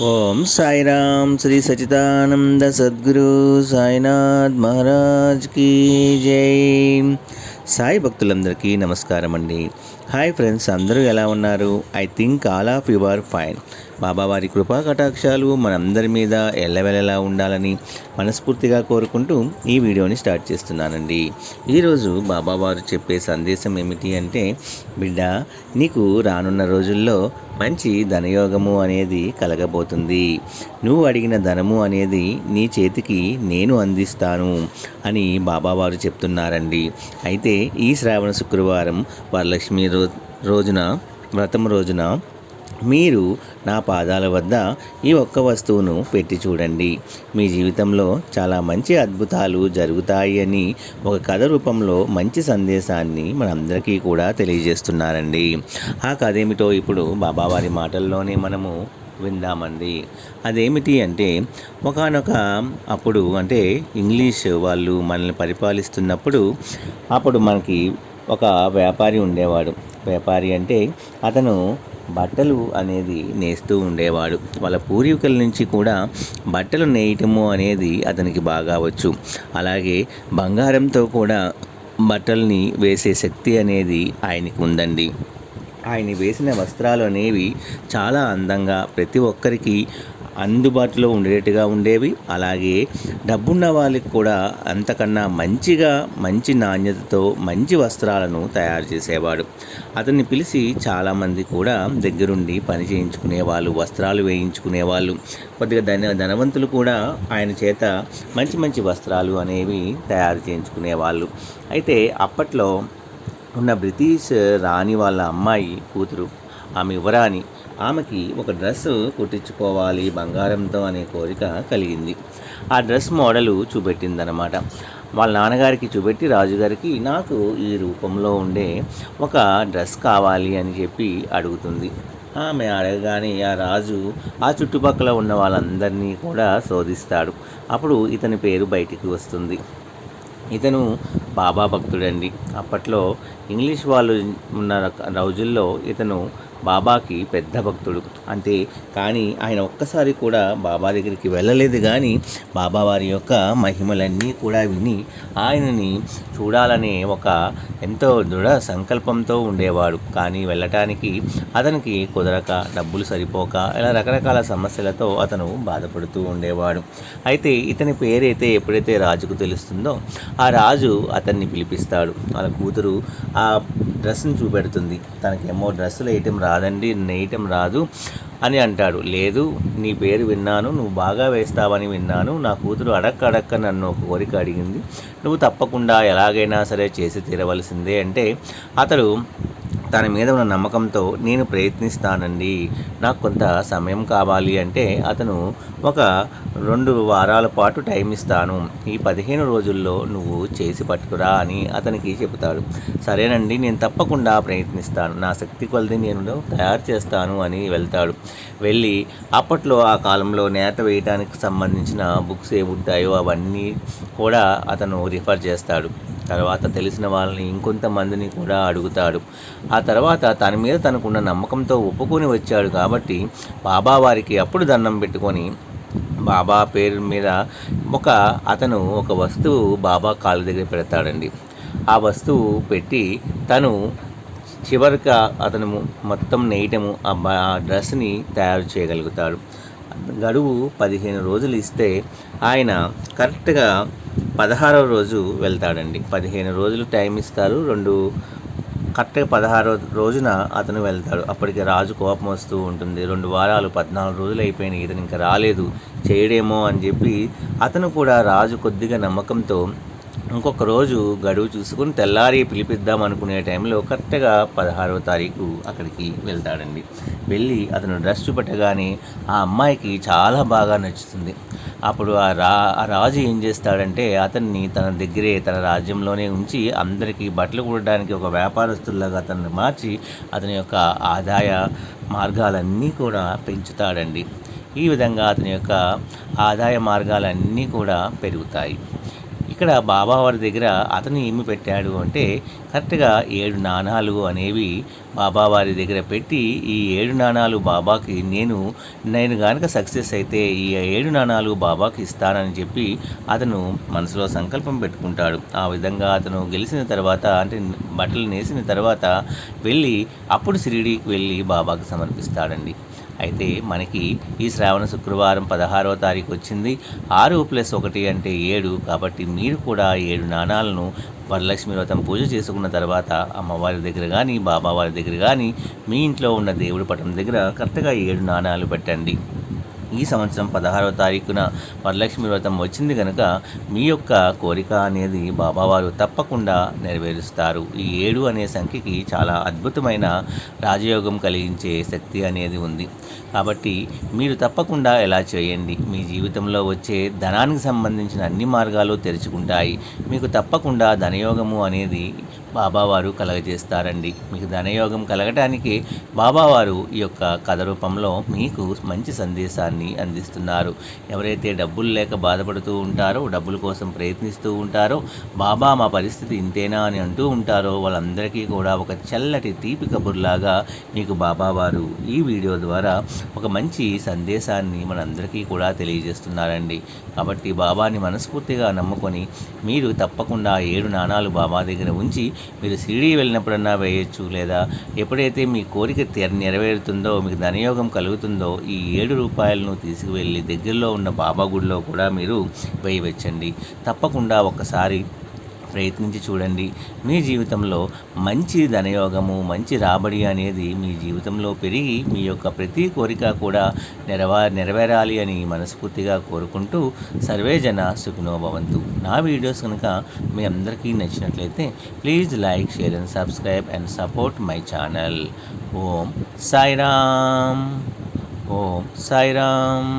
ఓం సాయిరామ్ శ్రీ సచిదానంద సద్గురు సాయినాథ్ మహారాజ్ కీ జై. సాయి భక్తులందరికీ నమస్కారం అండి హాయ్ ఫ్రెండ్స్ అందరూ ఎలా ఉన్నారు? I think all of you are fine బాబావారి కృపా కటాక్షాలు మనందరి మీద ఎల్లవెల్లలా ఉండాలని మనస్ఫూర్తిగా కోరుకుంటూ ఈ వీడియోని స్టార్ట్ చేస్తున్నానండి. ఈరోజు బాబావారు చెప్పే సందేశం ఏమిటి అంటే బిడ్డ నీకు రానున్న రోజుల్లో మంచి ధనయోగము అనేది కలగబోతుంది. నువ్వు అడిగిన ధనము అనేది నీ చేతికి నేను అందిస్తాను అని బాబావారు చెప్తున్నారండి. అయితే ఈ శ్రావణ శుక్రవారం వరలక్ష్మి రో రోజున వ్రతం రోజున మీరు నా పాదాల వద్ద ఈ ఒక్క వస్తువును పెట్టి చూడండి. మీ జీవితంలో చాలా మంచి అద్భుతాలు జరుగుతాయి అని ఒక కథ రూపంలో మంచి సందేశాన్ని మనందరికీ కూడా తెలియజేస్తున్నారండి. ఆ కథ ఏమిటో ఇప్పుడు బాబావారి మాటల్లోనే మనము విందామండి. అదేమిటి అంటే ఒకనొక అప్పుడు అంటే ఇంగ్లీష్ వాళ్ళు మనల్ని పరిపాలిస్తున్నప్పుడు అప్పుడు మనకి ఒక వ్యాపారి ఉండేవాడు. వ్యాపారి అంటే అతను బట్టలు అనేది నేస్తూ ఉండేవాడు. వాళ్ళ పూర్వీకుల నుంచి కూడా బట్టలు నేయటము అనేది అతనికి బాగా వచ్చు. అలాగే బంగారంతో కూడా బట్టల్ని వేసే శక్తి అనేది ఆయనకు ఉందండి. ఆయన వేసిన వస్త్రాలు అనేవి చాలా అందంగా ప్రతి ఒక్కరికి అందుబాటులో ఉండేట్టుగా ఉండేవి. అలాగే డబ్బున్న వాళ్ళకి కూడా అంతకన్నా మంచిగా మంచి నాణ్యతతో మంచి వస్త్రాలను తయారు చేసేవాడు. అతన్ని పిలిచి చాలామంది కూడా దగ్గరుండి పని చేయించుకునే వాళ్ళు వస్త్రాలు వేయించుకునేవాళ్ళు కొద్దిగా ధన ధనవంతులు కూడా ఆయన చేత మంచి మంచి వస్త్రాలు అనేవి తయారు చేయించుకునేవాళ్ళు అయితే అప్పట్లో ఉన్న బ్రిటిష్ రాణి వాళ్ళ అమ్మాయి కూతురు ఆమె యువరాణి ఆమెకి ఒక డ్రెస్ కుట్టించుకోవాలి బంగారంతో అనే కోరిక కలిగింది. ఆ డ్రెస్ మోడలు చూపెట్టిందనమాట వాళ్ళ నాన్నగారికి చూపెట్టి రాజుగారికి నాకు ఈ రూపంలో ఉండే ఒక డ్రెస్ కావాలి అని చెప్పి అడుగుతుంది. ఆమె అడగగానే ఆ రాజు ఆ చుట్టుపక్కల ఉన్న వాళ్ళందరినీ కూడా శోధిస్తాడు. అప్పుడు ఇతని పేరు బయటికి వస్తుంది. ఇతను బాబా భక్తుడండి. అప్పట్లో ఇంగ్లీష్ వాళ్ళు ఉన్న రోజుల్లో ఇతను బాబాకి పెద్ద భక్తుడు. అంతే కానీ ఆయన ఒక్కసారి కూడా బాబా దగ్గరికి వెళ్ళలేదు కానీ బాబా వారి యొక్క మహిమలన్నీ కూడా విని ఆయనని చూడాలనే ఒక ఎంతో దృఢ సంకల్పంతో ఉండేవాడు. కానీ వెళ్ళటానికి అతనికి కుదరక డబ్బులు సరిపోక ఇలా రకరకాల సమస్యలతో అతను బాధపడుతూ ఉండేవాడు. అయితే ఇతని పేరైతే ఎప్పుడైతే రాజుకు తెలుస్తుందో ఆ రాజు అతన్ని పిలిపిస్తాడు. వాళ్ళ కూతురు ఆ డ్రెస్ని చూపెడుతుంది. తనకేమో డ్రెస్సులు వేయటం రాదండి నేయటం రాదు అని అంటాడు. లేదు నీ పేరు విన్నాను నువ్వు బాగా వేస్తావని విన్నాను. నా కూతురు అడక్క అడక్క నన్ను ఒక కోరిక అడిగింది. నువ్వు తప్పకుండా ఎలాగైనా సరే చేసి తీరవలసిందే అంటే అతడు తన మీద ఉన్న నమ్మకంతో నేను ప్రయత్నిస్తానండి. నాకు కొంత సమయం కావాలి అంటే అతను ఒక రెండు వారాల పాటు టైం ఇస్తాను. ఈ పదిహేను రోజుల్లో నువ్వు చేసి పట్టుకురా అని అతనికి చెబుతాడు. సరేనండి నేను తప్పకుండా ప్రయత్నిస్తాను. నా శక్తి కొలది నేను తయారు చేస్తాను అని వెళ్తాడు. వెళ్ళి అప్పట్లో ఆ కాలంలో నేత వేయడానికి సంబంధించిన బుక్స్ ఏముంటాయో అవన్నీ కూడా అతను రిఫర్ చేస్తాడు. తర్వాత తెలిసిన వాళ్ళని ఇంకొంతమందిని కూడా అడుగుతాడు. ఆ తర్వాత తన మీద తనకున్న నమ్మకంతో ఒప్పుకొని వచ్చాడు కాబట్టి బాబా వారికి అప్పుడు దండం పెట్టుకొని బాబా పేరు మీద ఒక అతను ఒక వస్తువు బాబా కాళ్ళ దగ్గర పెడతాడండి. ఆ వస్తువు పెట్టి తను చివరిగా అతను మొత్తం నేయటము ఆ ఆ డ్రెస్ని తయారు చేయగలుగుతాడు. గడువు పదిహేను రోజులు ఇస్తే ఆయన కరెక్ట్గా పదహారవ రోజు వెళ్తాడండి. పదిహేను రోజులు టైం ఇస్తారు రెండు కరెక్ట్గా పదహారో రోజున అతను వెళ్తాడు. అప్పటికి రాజు కోపం వస్తూ ఉంటుంది. రెండు వారాలు పద్నాలుగు రోజులు అయిపోయినాయి. ఇతను ఇంకా రాలేదు. చేయడేమో అని చెప్పి అతను కూడా రాజు కొద్దిగా నమ్మకంతో ఇంకొక రోజు గడువు చూసుకుని తెల్లారి పిలిపిద్దాం అనుకునే టైంలో కరెక్ట్గా పదహారవ తారీఖు అక్కడికి వెళ్తాడండి. వెళ్ళి అతను డ్రెస్ చూపెట్టగానే ఆ అమ్మాయికి చాలా బాగా నచ్చుతుంది. అప్పుడు ఆ రా ఆ రాజు ఏం చేస్తాడంటే అతన్ని తన దగ్గరే తన రాజ్యంలోనే ఉంచి అందరికీ బట్టలు కుట్టడానికి ఒక వ్యాపారస్తుల్లాగా అతన్ని మార్చి అతని యొక్క ఆదాయ మార్గాలన్నీ కూడా పెంచుతాడండి. ఈ విధంగా అతని యొక్క ఆదాయ మార్గాలన్నీ కూడా పెరుగుతాయి. ఇక్కడ బాబావారి దగ్గర అతను ఏమి పెట్టాడు అంటే కరెక్ట్గా ఏడు నాణాలు అనేవి బాబావారి దగ్గర పెట్టి ఈ ఏడు నాణాలు బాబాకి నేను నేను కనుక సక్సెస్ అయితే ఈ ఏడు నాణాలు బాబాకి ఇస్తానని చెప్పి అతను మనసులో సంకల్పం పెట్టుకుంటాడు. ఆ విధంగా అతను గెలిచిన తర్వాత అంటే బట్టలు నేసిన తర్వాత వెళ్ళి అప్పుడు షిరిడీకి వెళ్ళి బాబాకి సమర్పిస్తాడండి. అయితే మనకి ఈ శ్రావణ శుక్రవారం పదహారవ తారీఖు వచ్చింది. ఆరు ప్లస్ ఒకటి అంటే ఏడు. కాబట్టి మీరు కూడా ఏడు నాణాలను వరలక్ష్మి వ్రతం పూజ చేసుకున్న తర్వాత అమ్మవారి దగ్గర కానీ బాబావారి దగ్గర కానీ మీ ఇంట్లో ఉన్న దేవుడి పటం దగ్గర కరెక్ట్గా ఏడు నాణాలు పెట్టండి. ఈ సంవత్సరం పదహారవ తారీఖున వరలక్ష్మి వ్రతం వచ్చింది కనుక మీ యొక్క కోరిక అనేది బాబావారు తప్పకుండా నెరవేరుస్తారు. ఈ ఏడు అనే సంఖ్యకి చాలా అద్భుతమైన రాజయోగం కలిగించే శక్తి అనేది ఉంది. కాబట్టి మీరు తప్పకుండా ఎలా చేయండి. మీ జీవితంలో వచ్చే ధనానికి సంబంధించిన అన్ని మార్గాలు తెరుచుకుంటాయి. మీకు తప్పకుండా ధనయోగము అనేది బాబావారు కలగజేస్తారండి. మీకు ధనయోగం కలగటానికి బాబావారు ఈ యొక్క కథ రూపంలో మీకు మంచి సందేశాన్ని అందిస్తున్నారు. ఎవరైతే డబ్బులు లేక బాధపడుతూ ఉంటారో డబ్బుల కోసం ప్రయత్నిస్తూ ఉంటారో బాబా మా పరిస్థితి ఇంతేనా అని అంటూ ఉంటారో వాళ్ళందరికీ కూడా ఒక చల్లటి తీపి కబుర్లాగా మీకు బాబావారు ఈ వీడియో ద్వారా ఒక మంచి సందేశాన్ని మనందరికీ కూడా తెలియజేస్తున్నారండి. కాబట్టి బాబాని మనస్ఫూర్తిగా నమ్ముకొని మీరు తప్పకుండా ఏడు నాణాలు బాబా దగ్గర ఉంచి మీరు షిరిడీ వెళ్ళినప్పుడన్నా వేయచ్చు లేదా ఎప్పుడైతే మీ కోరిక తెర నెరవేరుతుందో మీకు ధనయోగం కలుగుతుందో ఈ ఏడు రూపాయలను తీసుకువెళ్ళి దగ్గరలో ఉన్న బాబా గుడిలో కూడా మీరు వేయవచ్చండి. తప్పకుండా ఒకసారి ప్రయత్నించి చూడండి. మీ జీవితంలో మంచి ధనయోగము మంచి రాబడి అనేది మీ జీవితంలో పెరిగి మీ యొక్క ప్రతి కోరిక కూడా నెరవా నెరవేరాలి అని మనస్ఫూర్తిగా కోరుకుంటూ సర్వే జన నా వీడియోస్ కనుక మీ అందరికీ నచ్చినట్లయితే please like share and subscribe and support my channel. Om Sairam. Om Sairam.